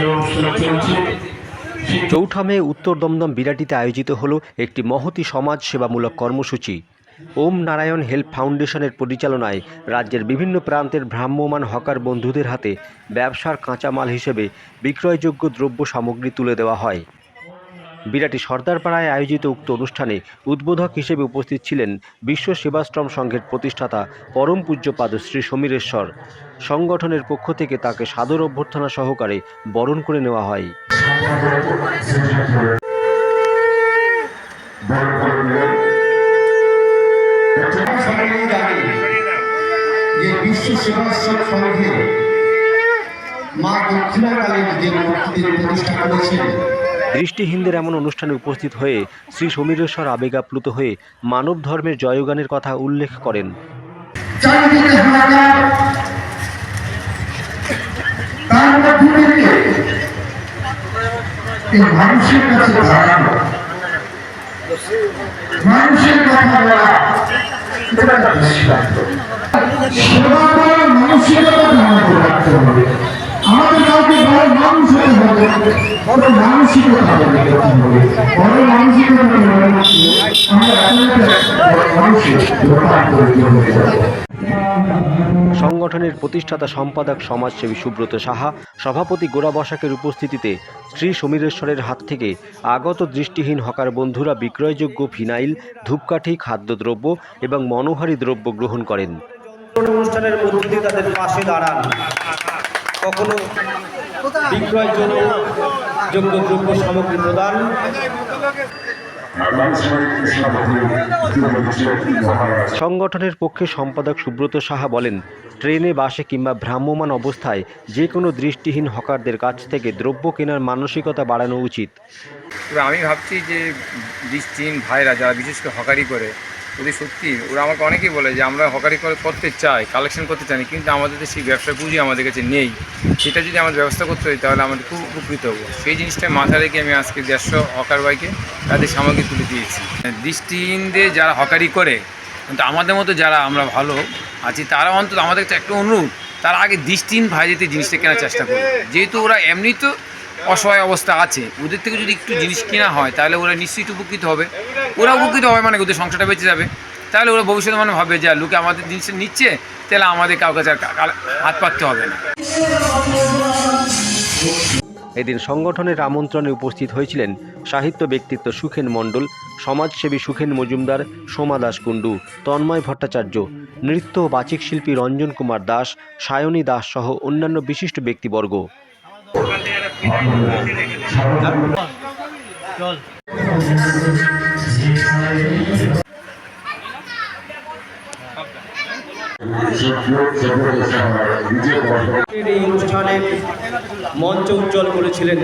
এই অনুষ্ঠান চলছে চৌঠা মে উত্তর দমদম বিরাটিতে আয়োজিত হলো একটি মহতি সমাজ সেবামূলক কর্মসূচি। ওম নারায়ণ হেল্প ফাউন্ডেশনের পরিচালনায় রাজ্যের বিভিন্ন প্রান্তের ভ্রাম্যমান হকার বন্ধুদের হাতে ব্যবসার কাঁচামাল হিসেবে বিক্রয়যোগ্য দ্রব্য সামগ্রী তুলে দেওয়া হয়। বিরাটি সর্দারপাড়ায় আয়োজিত উক্ত অনুষ্ঠানে উদ্বোধক হিসেবে উপস্থিত ছিলেন বিশ্ব সেবাশ্রম সংঘের প্রতিষ্ঠাতা পরম পূজ্যপাদ শ্রী সমীরেশ্বর। সংগঠনের পক্ষ থেকে তাকে সাদর অভ্যর্থনা সহকারে বরণ করে নেওয়া হয়। মা যে মূর্তিদের প্রতিষ্ঠা করেছেন দৃষ্টিহীনদের এমন অনুষ্ঠানে উপস্থিত হয়ে শ্রী সমীরেশ্বর আবেগাপ্লুত হয়ে মানব ধর্মের জয়গানের কথা উল্লেখ করেন। মানুষের কথা বলা সেবা করার মানসিকতা আমাদের রাখতে হবে আমাদের কাউকে বড় মানুষ হতে হবে বড় মানসিকতা বড় সংগঠনের প্রতিষ্ঠাতা সম্পাদক সমাজসেবী সুব্রত সাহা সভাপতি গোড়া বসাকের উপস্থিতিতে শ্রী সমীরেশ্বরের হাত থেকে আগত দৃষ্টিহীন হকার বন্ধুরা বিক্রয়যোগ্য ফিনাইল ধূপকাঠি খাদ্যদ্রব্য এবং মনোহারী দ্রব্য গ্রহণ করেন। অনুষ্ঠানের মধ্যে দিয়ে তাদের পাশে দাঁড়ান। কখনো বিক্রয় জন্য যোগ্য দ্রব্য সামগ্রী প্রদান। সংগঠনের পক্ষে সম্পাদক সুব্রত সাহা বলেন, ট্রেনে, বাসে কিংবা ভ্রাম্যমান অবস্থায় যে কোনো দৃষ্টিহীন হকারদের কাছ থেকে দ্রব্য কেনার মানসিকতা বাড়ানো উচিত। আমি ভাবছি যে দৃষ্টিহীন ভাইরা, যারা বিশেষ করে হকারি করে যদি সত্যি, ওরা আমাকে অনেকেই বলে যে আমরা হকারি করে করতে চাই কালেকশন করতে চাই কিন্তু আমাদের সেই ব্যবসা পুঁজি আমাদের কাছে নেই। সেটা যদি আমাদের ব্যবস্থা করতে হয়, তাহলে আমাদের খুব উপকৃত হব। সেই জিনিসটা মাথায় রেখে আমি আজকে দেড়শো হকার বাইকে তাদের সামগ্রী তুলে দিয়েছি। দৃষ্টিহীনদের যারা হকারি করে, কিন্তু আমাদের মতো যারা আমরা ভালো আছি, তারা অন্তত আমাদের একটা অনুরোধ, তারা আগে দৃষ্টিহীন ভাইদের জিনিসটা কেনার চেষ্টা করবে যেহেতু ওরা এমনি তো অসহায় অবস্থা আছে। ওদের থেকে যদি একটু জিনিস কেনা হয়, তাহলে ওরা একটু উপকৃত হবে। ওরা উপকৃত হবে মানে ওদের সংসারটা বেঁচে যাবে। তাহলে ওরা ভবিষ্যতে মানে ভাবে যে লোকে আমাদের জিনিস নিচ্ছে, তাহলে আমাদের কাউ কাছে আর কা- কা- হাত পাততে হবে না। এদিন সংগঠনের আমন্ত্রণে উপস্থিত হয়েছিলেন সাহিত্য ব্যক্তিত্ব সুখেন মণ্ডল, সমাজসেবী সুখেন মজুমদার, সোমা দাস কুণ্ডু, তন্ময় ভট্টাচার্য, নৃত্য ও বাচিক শিল্পী রঞ্জন কুমার দাস, সায়নী দাস সহ অন্যান্য বিশিষ্ট ব্যক্তিবর্গ। এই অনুষ্ঠানে মঞ্চ উজ্জ্বল করেছিলেন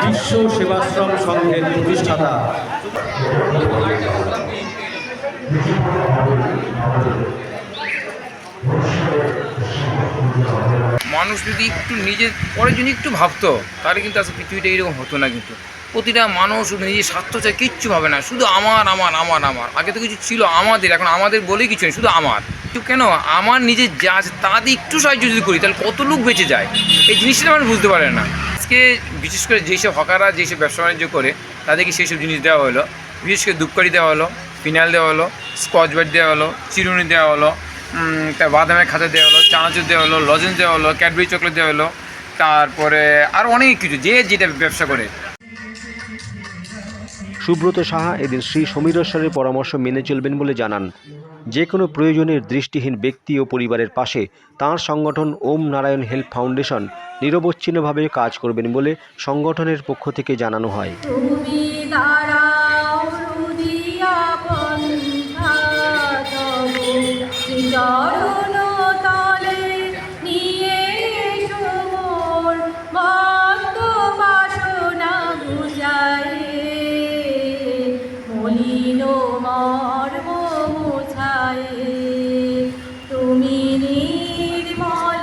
বিশ্ব সেবাশ্রম সংঘের প্রতিষ্ঠাতা। মানুষ যদি একটু নিজের পরের জন্য একটু ভাবতো, তাহলে কিন্তু আসলে পৃথিবীটা এরকম হতো না কিন্তু। প্রতিটা মানুষ শুধু নিজের স্বার্থ চায় কিচ্ছু ভাবে না, শুধু আমার আমার আমার আমার। আগে তো কিছু ছিল আমাদের, এখন আমাদের বলেই কিছু নেই, শুধু আমার। একটু কেন? আমার নিজের যা আছে, তা দিয়ে একটু সাহায্য যদি করি, তাহলে কত লোক বেঁচে যায়? এই জিনিসটা মানুষ বুঝতে পারে না। আজকে বিশেষ করে যেসব হকাররা, যেসব ব্যবসা বাণিজ্য করে, তাদেরকে সেই সব জিনিস দেওয়া হলো। বিশেষ করে ধূপকাঠি দেওয়া হলো, ফিনাইল দেওয়া হলো, স্কচ ব্রাইট দেওয়া হলো, চিরুনি দেওয়া হলো বাদামের খাতা দেওয়া হলো চানাচুর দেওয়া হলো লজেন্স দেওয়া হলো ক্যাডবেরি চকলেট দেওয়া হলো তারপরে আর অনেক কিছু যে যেটা ব্যবসা করে। সুব্রত সাহা এদিন শ্রী সমীরেশ্বরের পরামর্শ মেনে চলবেন বলে জানান। যে কোনো প্রয়োজনের দৃষ্টিহীন ব্যক্তি ও পরিবারের পাশে তাঁর সংগঠন ওম নারায়ণ হেল্প ফাউন্ডেশন নিরবচ্ছিন্নভাবে কাজ করবেন বলে সংগঠনের পক্ষ থেকে জানানো হয়। মুছায়ে তুমি নির্মল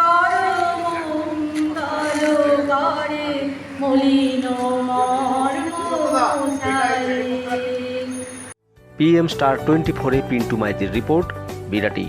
করো মঙ্গল করে, মলিন পিএম স্টার টোয়েন্টি ফোরে পিন্টু মাইতির রিপোর্ট বিরাটি